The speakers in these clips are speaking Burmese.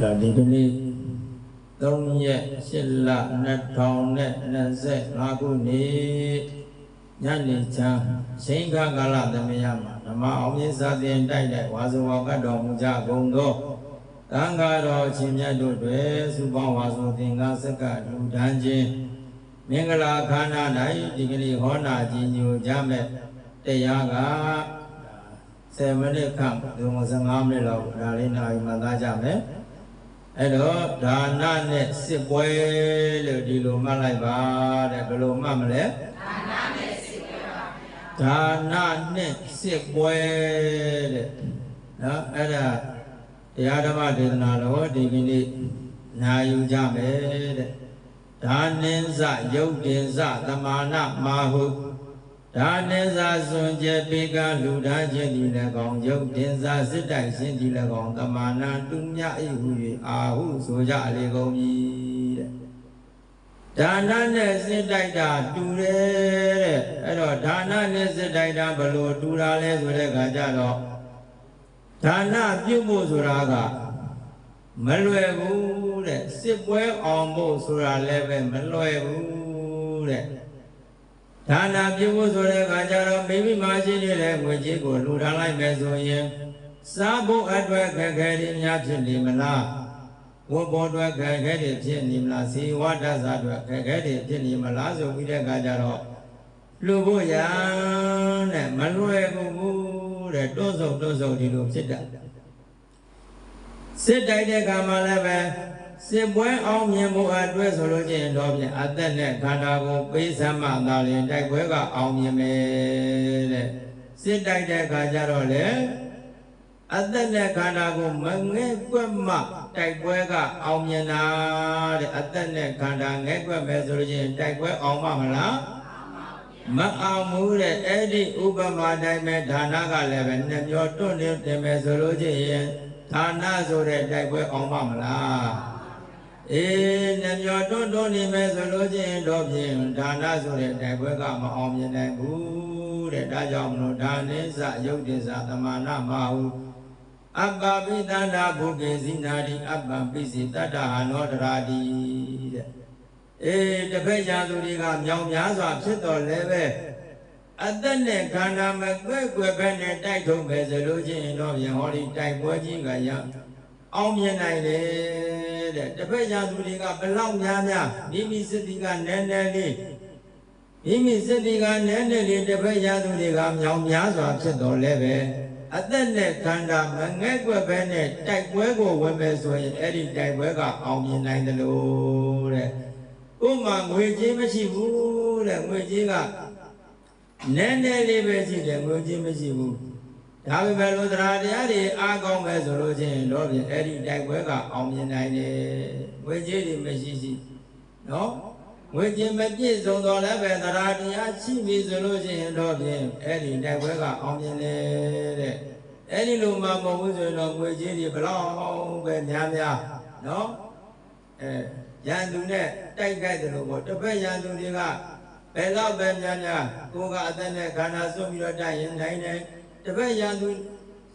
ဒါဒီကနေ့3ရက်8လ2025ခုနှစ်ညနေချမ်းချိန်ခါကာလသမယမှာဓမ္မအောင်မြင်စာသင်တိုက်တဲ့ဝါဇဝကတ်တော်မူကြကုန်သောတန်ဃာတော်အရှင်မြတ်တို့တွေစုပေါင်းဝါဆိုသင်္ကစက္ကလူဒန်းခြင်းမင်္ဂလာခန္ဓာ၌ဒီကနေ့ဟောနာကြီးညိုကြမဲ့တရားက7မိနစ်ခန့်ဒီ15မိနစ်လောက်ဒါလေးနာရီမှသားကြမယ် အဲ့တော့ဒါနနဲ့စစ်ပွဲလို့ဒီလိုမှတ်လိုက်ပါတဲ့ဘယ်လိုမှတ်မလဲဒါနနဲ့စစ်ပွဲတဲ့နော်အဲ့ဒါတရားဓမ္မဒေသနာတော်ဒီကနေ့နာယူကြမယ်တဲ့ဒါနင်းစယုတ်တင်စသမာနမာဟု ဒါနင်းစစွန်ကျက်ပေကလူသားချင်းဒီလည်းကောင်းယုတ်တင်စစစ်တိုက်ရှင်ဒီလည်းကောင်းသမာနာတုမြဤဟု၍အာဟုဆိုကြလေကုန်ပြီတဲ့ဒါနနဲ့စစ်တိုက်တာတူတယ်တဲ့အဲ့တော့ဒါနနဲ့စစ်တိုက်တာဘယ်လိုတူတာလဲဆိုတဲ့အခါကျတော့ဒါနပြုဖို့ဆိုတာကမလွယ်ဘူးတဲ့စစ်ပွဲအောင်ဖို့ဆိုတာလည်းပဲမလွယ်ဘူးတဲ့ ဒါနပြုဖို့ဆိုတဲ့အခါကျတော့မိမိမရှိနေတဲ့ငွေကြေးကိုလူထားလိုက်မယ်ဆိုရင်စားဖို့အတွက်ခက်ခဲတွေများဖြစ်နေမလားဝတ်ပေါ်အတွက်ခက်ခဲတွေဖြစ်နေမလားဇီဝတ္တဇာအတွက်ခက်ခဲတွေဖြစ်နေမလားဆိုပြီးတဲ့အခါကျတော့လူဖို့ရန်တဲ့မလွယ်ဘူးတဲ့တွန်းဆုံတွန်းဆုံဒီလိုဖြစ်တာစစ်တိုက်တဲ့ကံမှာလည်းပဲ စစ်ပွဲအောင်မြင်မှုအတွက်ဆိုလို့ချင်းတော့ဖြင့်အသက်နဲ့ခန္ဓာကိုယ်ပေးစမ်းမှသာလျှင်တိုက်ပွဲကအောင်မြင်မယ်တဲ့စစ်တိုက်တဲ့အခါကျတော့လေအသက်နဲ့ခန္ဓာကိုယ်မငဲ့ကွက်မှတိုက်ပွဲကအောင်မြင်တာတဲ့အသက်နဲ့ခန္ဓာငဲ့ကွက်မယ်ဆိုလို့ချင်းတိုက်ပွဲအောင်မမလားမအောင်မှုတဲ့အဲ့ဒီဥပမာတိုင်းပဲဌာနကလည်းပဲနှမျောတွန့်နေတယ်မယ်ဆိုလို့ချင်းဌာနဆိုတဲ့တိုက်ပွဲအောင်မမလား အေးနှမျောတွန့်တွန့်နေမယ်ဆိုလို့ချင်းတော့ဖြင့်ဌာနဆိုတဲ့တိုက်ပွဲကမအောင်မြင်နိုင်ဘူးတဲ့ဒါကြောင့်မလို့ဒါနိစ္စယုတ်တိစ္စသမာနမဟုအပ္ပပိတန္တာဘုကေဇိနာတိအပ္ပပိစိတတ္တဟနောတရာတိတဲ့အေးတစ်ဖက်ရာသူတွေကမြောင်များစွာဖြစ်တော်လဲပဲအသက်နဲ့ခန္ဓာမကွဲ့ကွယ်ပဲနဲ့တိုက်ထုံးပဲဆိုလို့ချင်းတော့ပြန်ဟောဒီတိုက်ပွဲကြီးကရ အောင်မြင်နိုင်တယ်တဲ့တစ်ဖက်ရာသူတွေကဘလောက်များများမိမိစတိကနည်းနည်းလေးမိမိစတိကနည်းနည်းလေးတစ်ဖက်ရာသူတွေကမြောင်များစွာဖြစ်တော်လဲပဲအသက်နဲ့ခန္ဓာမငဲ့ကွက်ပဲနဲ့တိုက်ပွဲကိုဝင်မယ်ဆိုရင်အဲ့ဒီတိုက်ပွဲကအောင်မြင်နိုင်တယ်လို့တဲ့ဥမာငွေကြေးမရှိဘူးတဲ့ငွေကြေးကနည်းနည်းလေးပဲရှိတယ်ငွေကြေးမရှိဘူး ဒါပေမဲ့လို့တရားတရားတွေအားကောင်းပဲဆိုလို့ချင်းတော့ပြင်အဲ့ဒီတိုက်ပွဲကအောင်မြင်နိုင်တယ်ငွေကြေးတွေမရှိရှိနော်ငွေကြေးမပြည့်စုံတော့လည်းပဲတရားတရားရှိပြီဆိုလို့ချင်းတော့ပြင်အဲ့ဒီတိုက်ပွဲကအောင်မြင်တယ်တဲ့အဲ့ဒီလိုမှမဟုတ်ဘူးဆိုရင်တော့ငွေကြေးတွေဘလောက်ပဲများများနော်အဲရန်သူနဲ့တိုက်ခိုက်တယ်လို့ပေါ့တစ်ဖက်ရန်သူတွေကဘယ်တော့ပဲများများကိုကအသက်နဲ့ခန္ဓာစွန့်ပြီးတော့တိုက်ရင်နိုင်တယ် တစ်ဖက်ရန်သူ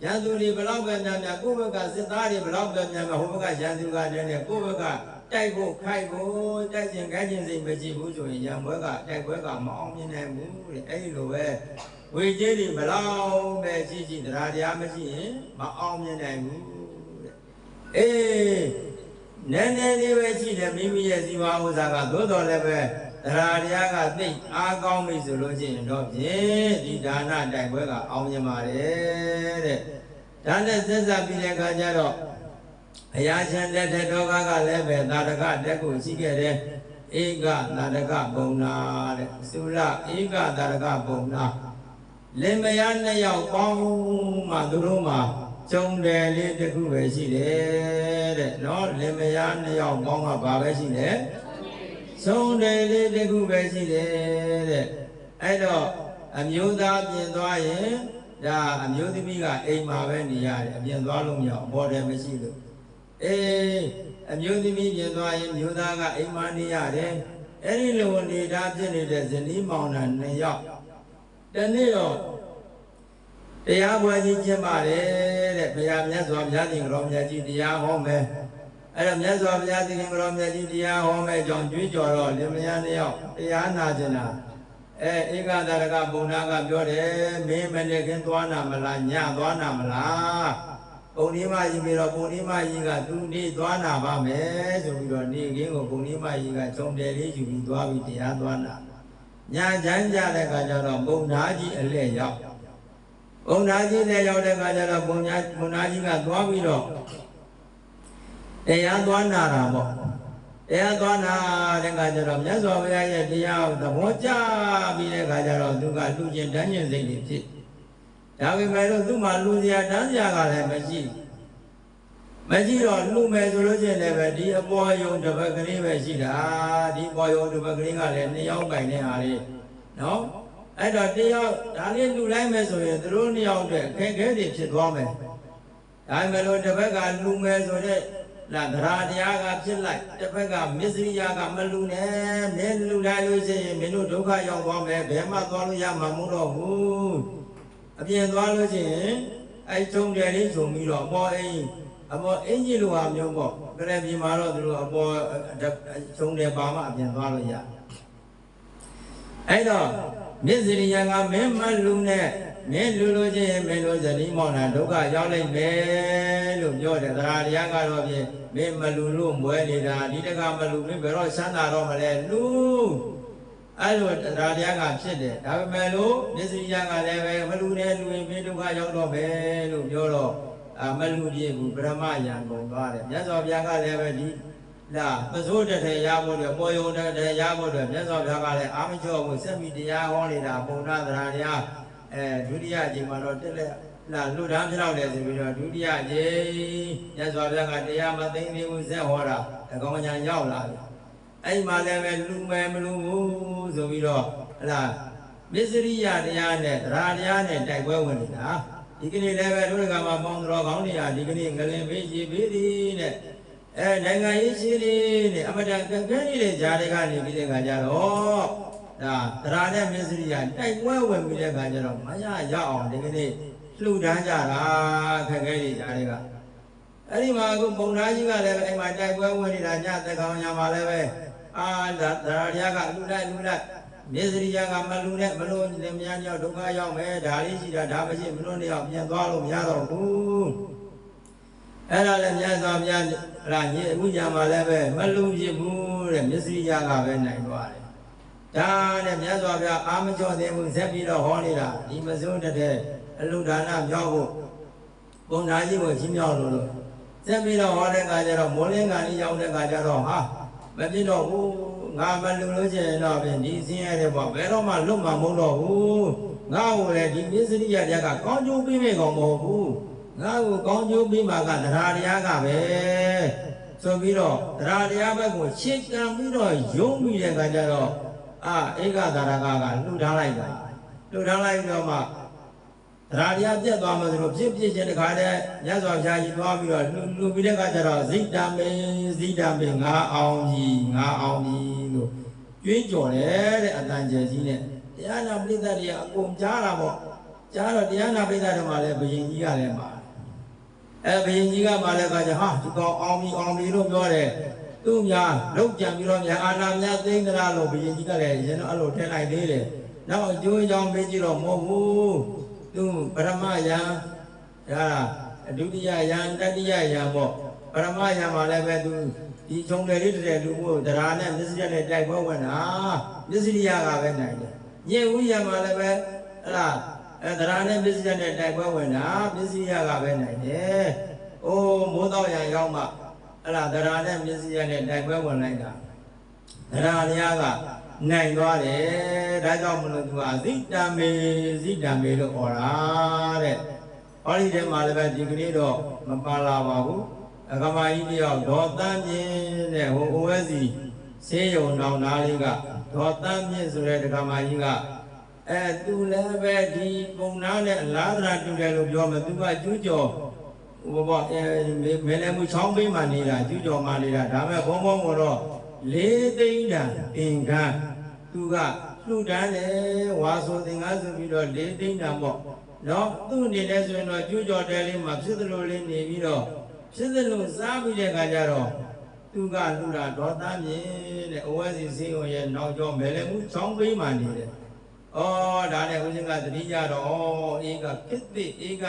ရန်သူတွေဘလောက်ပဲများများကိုယ့်ဘက်ကစစ်သားတွေဘလောက်ပဲများများဟိုဘက်ကရန်သူကတည်းနဲ့ကိုယ့်ဘက်ကတိုက်ဖို့ခိုက်ဖို့တိုက်ခြင်းခိုက်ခြင်းစိတ်မရှိဘူးဆိုရင်ရန်ဘွဲကတိုက်ပွဲကမအောင်မြင်နိုင်ဘူးတဲ့အဲ့ဒီလိုပဲဝေကျေးတွေဘလောက်ပဲရှိရှိတရားတရားမရှိရင်မအောင်မြင်နိုင်ဘူးတဲ့အေးနည်းနည်းလေးပဲရှိတယ်မိမိရဲ့ဇီဝဥစ္စာကသို့တော်လည်းပဲ တရားတရားကသိအားကောင်းပြီဆိုလို့ရှိရင်တော့ဖြင့်ဒီဒါနတိုက်ပွဲကအောင်မြင်ပါတယ်တဲ့ဒါနဲ့ဆက်စပ်ပြီးတဲ့အခါကျတော့အရာရှင်လက်ထက်တော်ကကလည်းပဲသာရကတက်ကိုရှိခဲ့တယ်ဧကသာရကဘုံနာတဲ့သုလဧကသာရကဘုံနာလင်မယားနှစ်ယောက်ပေါင်းမှသူတို့မှာကျုံတယ်လေးတစ်ခုပဲရှိတယ်တဲ့နော်လင်မယားနှစ်ယောက်ပေါင်းကဘာပဲရှိတယ် ဆုံးတယ်လေးတစ်ခုပဲရှိတယ်တဲ့အဲ့တော့အမျိုးသားပြင်သွားရင်ဒါအမျိုးသမီးကအိမ်မှာပဲနေရတယ်အပြင်သွားလို့မရအပေါ်တယ်မရှိလို့အေးအမျိုးသမီးပြင်သွားရင်မျိုးသားကအိမ်မှာနေရတယ်အဲ့ဒီလိုနေတာဖြစ်နေတဲ့ဇနီးမောင်နှံနှစ်ယောက်တနေ့တော့တရားပွဲကြီးကျင်းပါတယ်တဲ့ဘုရားမြတ်စွာဘုရားရှင်ကြောင့်မြတ်ကြီးတရားဟောမယ် အဲ့တော့မြတ်စွာဘုရားသခင်တော်မြတ်ကြီးတရားဟောမဲ့ကြောင့်ကြွေးကြော်တော့လင်မယားနှစ်ယောက်တရားနာကျင်တာအဲဧကဒါရကဘုံနာကပြောတယ်မင်းမနေ့ခင်သွားနာမလားညသွားနာမလားပုံဒီမကြီးပြီးတော့ပုံဒီမကြီးကသူနေသွားနာပါမယ်ဆိုပြီးတော့နေခင်းကိုပုံဒီမကြီးကဂျုံတယ်လေးယူပြီးသွားပြီးတရားသွားနာညချမ်းကြတဲ့အခါကျတော့ဘုံနာကြီးအလဲရောက်ဘုံနာကြီးလည်းရောက်တဲ့အခါကျတော့ဘုံညာဘုံနာကြီးကသွားပြီးတော့ တရားသွားနာတာပေါ့တရားသွားနာတဲ့ခါကျတော့မြတ်စွာဘုရားရဲ့တရားကိုသဘောကျပြီးတဲ့ခါကျတော့သူကလူကျင်တန်းကျင်စိတ်တွေဖြစ်ဒါပေမဲ့လို့သူ့မှာလူစရာတန်းစရာကလည်းမရှိမရှိတော့လူမယ်ဆိုလို့ရှိရင်လည်းပဲဒီအပေါ်ယုံတစ်ပတ်ကလေးပဲရှိတာဒီပေါ်ယုံတစ်ပတ်ကလေးကလည်းနှစ်ယောက်ပိုင်တဲ့ဟာလေးနော်အဲ့တော့တယောက်ဒါလေးလူလိုက်မယ်ဆိုရင်သူတို့နှစ်ယောက်အတွက်အခက်အခဲတွေဖြစ်သွားမယ်ဒါပေမဲ့လို့တစ်ပတ်ကလူမယ်ဆိုတဲ့ လာသရာတရားကဖြစ်လိုက်တစ်ဖက်ကမစ္စရိယကမလူနဲ့မင်းလူလိုက်လို့ရှိရင်မင်းတို့ဒုက္ခရောက်သွားမယ်ဘယ်မှသွားလို့ရမှာမဟုတ်တော့ဘူးအပြင်သွားလို့ရှိရင်အဲထုံတယ်လေးထုံပြီးတော့အပေါ်အိမ်အပေါ်အင်ကြီးလိုဟာမျိုးပေါ့ကြရပြည်မှာတော့သူတို့အပေါ်ထုံတယ်ပါမှအပြင်သွားလို့ရအဲ့တော့ မစ္စရိယကမင်းမလူနဲ့မင်းလူလို့ချင်းရင်မင်းတို့ဇနီးမောင်နှံဒုက္ခရောက်လိုက်မယ်လို့ပြောတယ်သရာတရားကတော့ဖြင့်မင်းမလူလို့မွဲနေတာဒီတကမလူမင်းဘယ်တော့ချမ်းသာတော့မလဲလူအဲ့လိုသရာတရားကဖြစ်တယ်ဒါပေမဲ့လို့မျက်စိရကလည်းပဲမလူနဲ့လူရင်မင်းဒုက္ခရောက်တော့မယ်လို့ပြောတော့အာမလူပြည့်ဘူးပရမယံကုန်သွားတယ်မြတ်စွာဘုရားကလည်းပဲဒီ လာပစိုးတထေရဖို့တယ်ပေါ်ယုံတထေရဖို့တယ်မြတ်စွာဘုရားကလည်းအာမချောဖို့စက်မိတရားဟောနေတာပုံနာသရာတရားအဲဒုတိယအချိန်မှာတော့တက်လက်လာလူဒန်းဖြစ်တော့တယ်ဆိုပြီးတော့ဒုတိယအချိန်ရသော်ဘုရားကတရားမသိသေးဘူးဇက်ဟောတာအကောင်ညာရောက်လာပြီအဲ့မှာလည်းပဲလူမယ်မလူဘူးဆိုပြီးတော့ဟလာမစ္စရိယတရားနဲ့တရားတရားနဲ့တိုက်ပွဲဝင်နေတာဒီကနေ့လည်းပဲဒုရကမှာပေါင်းတော်ကောင်းနေရဒီကနေ့ငလင်ပေးကြည့်ပေးသည်နဲ့ အဲနိုင်ငံရေးရှိလေးနဲ့အမတန်ကံကဲနေတဲ့ဂျာတွေကနေပြီးတဲ့ခါကျတော့ဒါတရားနဲ့မစ္စရိယတိုက်ပွဲဝင်ပြီးတဲ့ခါကျတော့မရရအောင်ဒီကနေ့လှူဒန်းကြတာခက်ခဲနေကြတဲ့ကအဲ့ဒီမှာအခုပုံသားကြီးကလည်းအဲ့မှာတိုက်ပွဲဝင်နေတာညသက်ကောင်ညာမှာလည်းပဲအာဒါတရားရကလှူလိုက်လှူလိုက်မစ္စရိယကမလှူနဲ့မလို့လင်မယားကြောင့်ဒုက္ခရောက်မယ်ဒါလေးရှိတာဒါမရှိမလို့နေအောင်ပြန်သွားလို့မရတော့ဘူး အဲ့ဒါလည်းမြတ်စွာဘုရားအဲ့ဒါညအခုညာမှာလည်းပဲမလှူဖြစ်ဘူးတဲ့မစ္စရိယကပဲနိုင်သွားတယ်ဒါနဲ့မြတ်စွာဘုရားအာမကျော်သေးဘူးဆက်ပြီးတော့ဟောနေတာဒီမစိုးတဲ့တဲ့အလူဒါနမြောက်ဖို့ပုံနာကြီးကိုချင်းမြောက်လို့လို့ဆက်ပြီးတော့ဟောတဲ့အခါကျတော့မိုးလင်းကန်ကြီးရောက်တဲ့အခါကျတော့ဟာမပြစ်တော့ဘူးငါမလူလို့ရှိရင်တော့ပြင်ဒီဆင်းရဲတဲ့ဘောဘယ်တော့မှလွတ်မှာမဟုတ်တော့ဘူးငါ့ကိုလည်းဒီပစ္စရိယတရားကကောင်းကျိုးပေးမယ်ကောင်မဟုတ်ဘူး ငါ့ကိုကောင်းကျိုးပေးမှာကတရားတရားကပဲဆိုပြီးတော့တရားတရားဘက်ကိုရှင်းကံပြီးတော့ယုံပြီးတဲ့အခါကျတော့အာဧကသာရကကလှူထားလိုက်တာလှူထားလိုက်တော့မှသရာတရားပြတ်သွားမှဆိုလို့ပြစ်ပြစ်ချင်းတခါတည်းမြတ်စွာဘုရားကြီးသွားပြီးတော့လှူလှူပြီးတဲ့အခါကျတော့ဇိတမေဇိတမေငါအောင်ကြီးငါအောင်ကြီးလို့ကျွေးကြော်တယ်တဲ့အတန်ကျယ်ကြီးနဲ့တရားနာပိဋကတွေကအကုန်ကြားတာပေါ့ကြားတော့တရားနာပိဋကတွေမှာလည်းဘယင်ကြီးကလည်းမှာ အဲဘယင်ကြီးကမှာလည်းကကြဟာဒီကောင်အောင်ပြီအောင်ပြီလို့ပြောတယ်သူများလောက်ကြံပြီးတော့များအာနာများသိမ့်ကြလားလို့ဘုရင်ကြီးကလည်းရင်တော့အဲ့လိုထည့်လိုက်သေးတယ်။နောက်အကျိုးအကြောင်းမေးကြည့်တော့မဟုတ်ဘူး။သူပရမယံဒါဒုတိယယံတတိယယံပေါ့ပရမယံမှာလည်းပဲသူဒီခြုံတယ်လေးတဲ့လူမျိုးတရားနဲ့မစ္စရိယနဲ့တိုက်ပွဲဝင်တာမစ္စရိယကပဲနိုင်တယ်။ညင်ဝိယံမှာလည်းပဲအဲ့ဒါ အဲတရားနဲ့မစ္စရိယနဲ့တိုက်ပွဲဝင်တာမစ္စရိယကပဲနိုင်တယ်။အိုးမိုးတော့ရံရောက်မှအဲ့ဒါတရားနဲ့မျက်စိရနဲ့တိုက်ပွဲဝင်လိုက်တာတရားတရားကနိုင်သွားတယ်ဒါကြောင့်မလို့သူကဇိတံမေဇိတံမေလို့ခေါ်တာတဲ့ဟောဒီထဲမှာလည်းပဲဒီကနေ့တော့မပါလာပါဘူးအကမကြီးတယောက်ဒေါ်တန်းပြင်းတဲ့ဟို OSC ဆေးရုံတော်သားလေးကဒေါ်တန်းပြင်းဆိုတဲ့ဒကမကြီးက အဲသူလည်းပဲဒီပုံနာနဲ့အလားသရာတူတယ်လို့ပြောမယ်သူကကျူးကျော်ဟိုဘောအဲမဲလဲမှုချောင်းပေးမှနေတာကျူးကျော်မှနေတာဒါမဲ့ဘုံဘုံကတော့လေးသိန်းတန်အင်္ဂါသူကလှူဒန်းတယ်ဝါဆိုသင်္ကားဆိုပြီးတော့လေးသိန်းတန်ပေါ့နော်သူ့အနေနဲ့ဆိုရင်တော့ကျူးကျော်တဲလေးမှာဖြစ်သလိုလေးနေပြီးတော့ဖြစ်သလိုစားပြီးတဲ့ခါကျတော့သူကလူတာဒေါသမြင်တဲ့အိုဝဲစီစေုံရဲ့နောက်ကျောမဲလည်းမှုချောင်းပေးမှနေတယ် ဩဒါနဲ့ဦးဇင်းကတတိကြတော့ဩဧကခိတ္တိဧက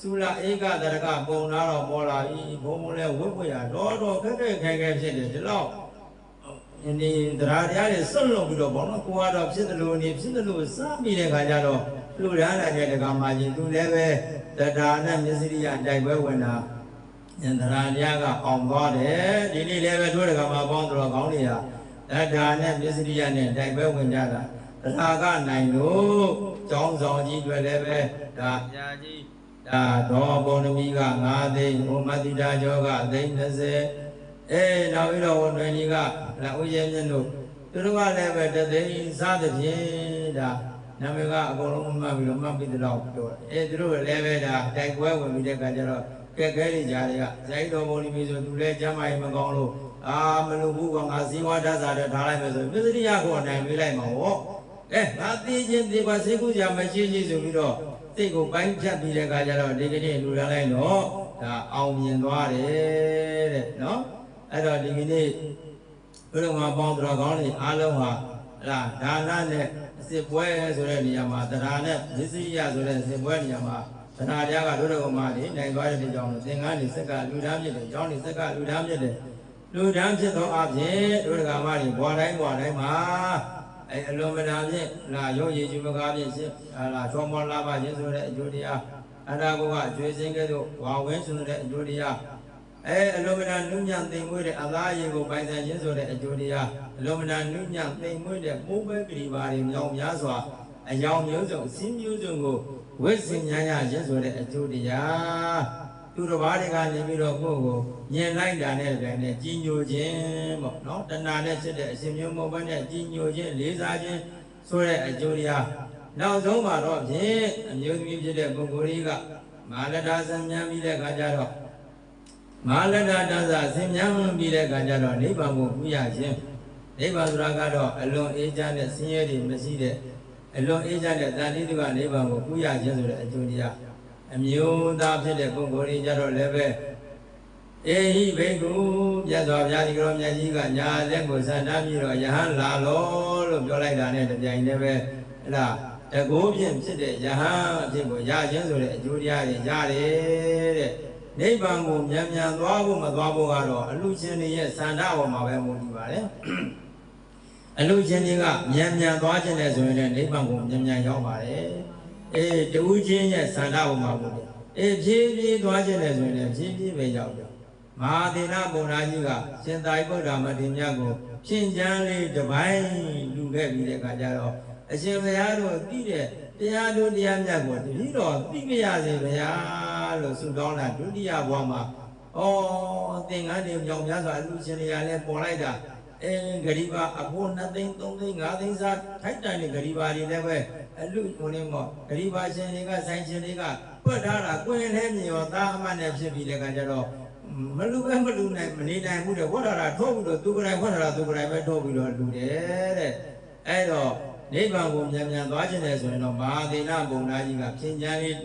သုလဧကတရကပုံနာတော့ပေါ်လာပြီဘုံဘုံလဲဝိပွေရတော့တော့ခက်ခက်ခဲခဲဖြစ်တယ်ဒီလောက်ဒီနေ့တရားတရားတွေစွန့်လွတ်ပြီးတော့ဘောနော်ကိုကတော့ဖြစ်တယ်လို့နေဖြစ်တယ်လို့စမိတဲ့ခါကျတော့လူရမ်းလာတဲ့တက္ကမကြီးသူလည်းပဲတရားနဲ့မျက်စိရိယတိုက်ပွဲဝင်တာဉာဏ်တရားတရားကအောင်သွားတယ်ဒီနေ့လည်းပဲတို့တက္ကမပေါင်းတော်ကောင်းတွေကတရားနဲ့မျက်စိရိယနဲ့တိုက်ပွဲဝင်ကြတာ တရားကနိုင်လို့ကျောင်းဆောင်ကြီးတွေလည်းပဲဒါဆရာကြီးဒါတော်ဘုံသမီးက9သိန်းဘုမတိတာကျော်ကသိန်း30အဲနောက်ပြီးတော့ဝန်တွင်ကြီးကလာဦးရဲမြင့်တို့သူတို့ကလည်းပဲတသိန်းစားသဖြင့်ဒါနာမည်ကအကုန်လုံးမှတ်ပြီးတော့မှတ်ပြီးတော့ပြောတယ်အဲသူတို့လည်းပဲဒါတိုက်ပွဲဝင်ပြီးတဲ့အခါကျတော့ကဲကဲလေးကြားတွေကဇိုင်းတော်ဘုံဒီမီဆိုသူလည်းကျမ်းမာရေးမကောင်းလို့အာမလို့ဘူးကငါဇီဝဓာတ်စာတွေထားလိုက်မယ်ဆိုပစ္စရိယကိုနိုင်ပေးလိုက်မှာဟော အဲငါသိချင်းဒီပါစေကူကြမရှိရှိဆိုပြီးတော့စိတ်ကိုပိုင်းဖြတ်ပြီးတဲ့အခါကျတော့ဒီကနေ့လူရန်လိုက်တော့ဒါအောင်မြင်သွားတယ်တဲ့နော်အဲ့တော့ဒီကနေ့ဘုရားမှာပေါင်းတော်ကောင်းတွေအားလုံးဟာဟလာဒါနနဲ့အစစ်ပွဲဆိုတဲ့နေရာမှာတရားနဲ့ပစ္စရိယဆိုတဲ့စစ်ပွဲနေရာမှာတရားတရားကတို့တော်မှာနေနိုင်သွားတဲ့ကြောင့်သင်္ကန်းနေစက်ကလူသားဖြစ်တယ်။ကျောင်းနေစက်ကလူသားဖြစ်တယ်။လူသားဖြစ်သောအဖြစ်တို့တော်မှာနေဘွာတိုင်းဘွာတိုင်းမှာ အဲအလုံးမနာဖြင့်လာရုံရည်ကျူမကားဖြင့်ရှင်းဟာလာချောမောလာပါခြင်းဆိုတဲ့အကျိုးတရားအန္တာကောကအကျွေးစင်းကဲ့သို့ဝါဝဲဆိုတဲ့အကျိုးတရားအဲအလုံးမနာနုညံသိမ်မွေးတဲ့အသားအရင်ကိုပိုင်ဆိုင်ခြင်းဆိုတဲ့အကျိုးတရားအလုံးမနာနုညံသိမ်မွေးတဲ့ပိုးပဲကြည်ပါတွေမြောင်များစွာအယောင်မျိုးစုံအစင်းမျိုးစုံကိုဝိစင်ညာရခြင်းဆိုတဲ့အကျိုးတရား သူတစ်ပါးတွေကနေပြီးတော့ကိုယ့်ကိုညင်လိုက်တာနဲ့တည်းနဲ့ကြီးညိုခြင်းပေါ့နော်တဏှာနဲ့ဖြစ်တဲ့အရှင်မျိုးမဟုတ်ဘဲနဲ့ကြီးညိုခြင်းလေးစားခြင်းဆိုတဲ့အကျိုးတရားနောက်ဆုံးမှာတော့ဖြင့်အမျိုးသမီးဖြစ်တဲ့ပုဂ္ဂိုလ်ကြီးကမာလတာဆံမြန်းပြီးတဲ့အခါကျတော့မာလဒတသဆင်မြန်းပြီးတဲ့အခါကျတော့နိဗ္ဗာန်ကိုကူးရခြင်းနိဗ္ဗာန်ဆိုတာကတော့အလွန်အေးချမ်းတဲ့ဆင်းရဲတွေမရှိတဲ့အလွန်အေးချမ်းတဲ့တန်တိတုကနိဗ္ဗာန်ကိုကူးရခြင်းဆိုတဲ့အကျိုးတရား အမျိုးသားဖြစ်တဲ့ပုဂ္ဂိုလ်ကြီးကြတော့လည်းပဲအေဟိဘိက္ခုပြတ်စွာဘုရားဒီကတော်မြတ်ကြီးကညာလက်ကိုစံတားပြီးတော့ယဟန်လာလို့လို့ပြောလိုက်တာနဲ့တပြိုင်တည်းပဲအဲ့ဒါတကိုးဖြင့်ဖြစ်တဲ့ယဟန်အဖြစ်ကိုရခြင်းဆိုတဲ့အကျိုးတရားတွေရတယ်တဲ့နိဗ္ဗာန်ကိုမြန်မြန်သွားဖို့မသွားဖို့ကတော့အလူရှင်တွေရဲ့စန္ဒပေါ်မှာပဲမူတည်ပါတယ်အလူရှင်တွေကမြန်မြန်သွားခြင်းနဲ့ဆိုရင်လည်းနိဗ္ဗာန်ကိုမြန်မြန်ရောက်ပါတယ် အေးတူးချင်းရဲ့စန္ဒပေါ်မှာမူတည်အေးဖြည်းဖြည်းသွားခြင်းနဲ့ဆိုရင်လည်းဖြည်းဖြည်းပဲရောက်တယ်မဟာသေနဘုရားကြီးကရှင်သာရိပုတ္တရာမထေရမြတ်ကိုဖြင့်ချမ်းလေးတစ်ပိုင်းလူခဲ့ပြီးတဲ့အခါကျတော့အရှင်ဘုရားတို့သိတဲ့တရားတို့တရားမြတ်ကိုတတိတော်သိကြရစေဘုရားလို့ဆုတောင်းတာဒုတိယဘဝမှာဩသင်္ကန်းတွေမြောင်များစွာအလူရှင်တွေကလည်းပေါ်လိုက်တာ အင်းဂရိပါအဖို့2သိန်း3သိန်း5သိန်းစားထိုက်တန်တဲ့ဂရိပါတွေလည်းပဲအလူကိုနေမောဂရိပါရှင်တွေကဆိုင်ရှင်တွေကပွက်ထားတာကိုယ်လည်းမြင်ရောသားအမှတ်နဲ့ဖြစ်ပြီးတဲ့အခါကျတော့မလူပဲမလူနိုင်မနေနိုင်ဘူးတဲ့ဝတ်ထားတာထိုးပြီးတော့သူကယ်တိုင်ဝတ်ထားတာသူကယ်တိုင်ပဲထိုးပြီးတော့လူတယ်တဲ့အဲ့တော့နိဗ္ဗာန်ကိုမြန်မြန်သွားခြင်းလေဆိုရင်တော့မဟာသေနဘုံသားကြီးကပြင်ချမ်းလေး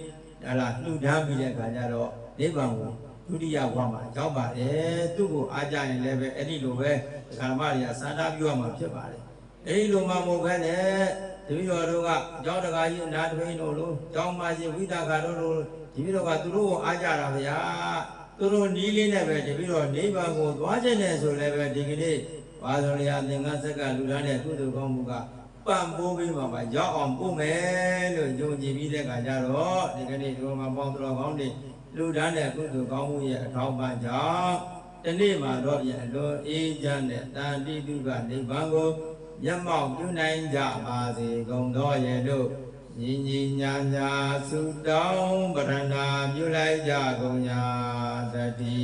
ဟာလာလှူဒန်းပြီးတဲ့အခါကျတော့နိဗ္ဗာန်ကို ဒုတိယဘဝမှာရောက်ပါတယ်သူ့ကိုအားကြရင်လည်းပဲအဲ့ဒီလိုပဲဓမ္မတွေကစာတာပြုရမှာဖြစ်ပါတယ်အဲ့ဒီလိုမှမဟုတ်ဘဲနဲ့တပည့်တော်တို့ကကျောင်းတကာကြီးအနာတပိန်တို့လိုကျောင်းမကြီးဝိတာခါတို့လိုဒီပြီးတော့ကသူတို့ကိုအားကြတာဗျာသူတို့နီးလေးနဲ့ပဲတပြီးတော့နိဗ္ဗာန်ကိုသွားခြင်းနဲ့ဆိုလည်းပဲဒီကနေ့ဘာသာလျာသင်္ကန်းဆက်ကလူသားတဲ့ကုသိုလ်ကောင်းမှုကပံ့ပိုးပေးမှာပါရောက်အောင်ပို့မယ်လို့ယုံကြည်ပြီးတဲ့အခါကျတော့ဒီကနေ့ဒီမှာပေါင်းတော်ကောင်းတွေ လူသားတဲ့ကုသိုလ်ကောင်းမှုရဲ့အထောက်ပံ့ကြောင့်ဒီနေ့မှာတော့ပြန်လွန်အေးချမ်းတဲ့တန်တိတုကနိဗ္ဗာန်ကိုမျက်မှောက်ပြုနိုင်ကြပါစေကုန်သောရဲ့တို့ညီညီညာညာသုတောင်းပရဏာပြုလိုက်ကြကုန်ညာတတိ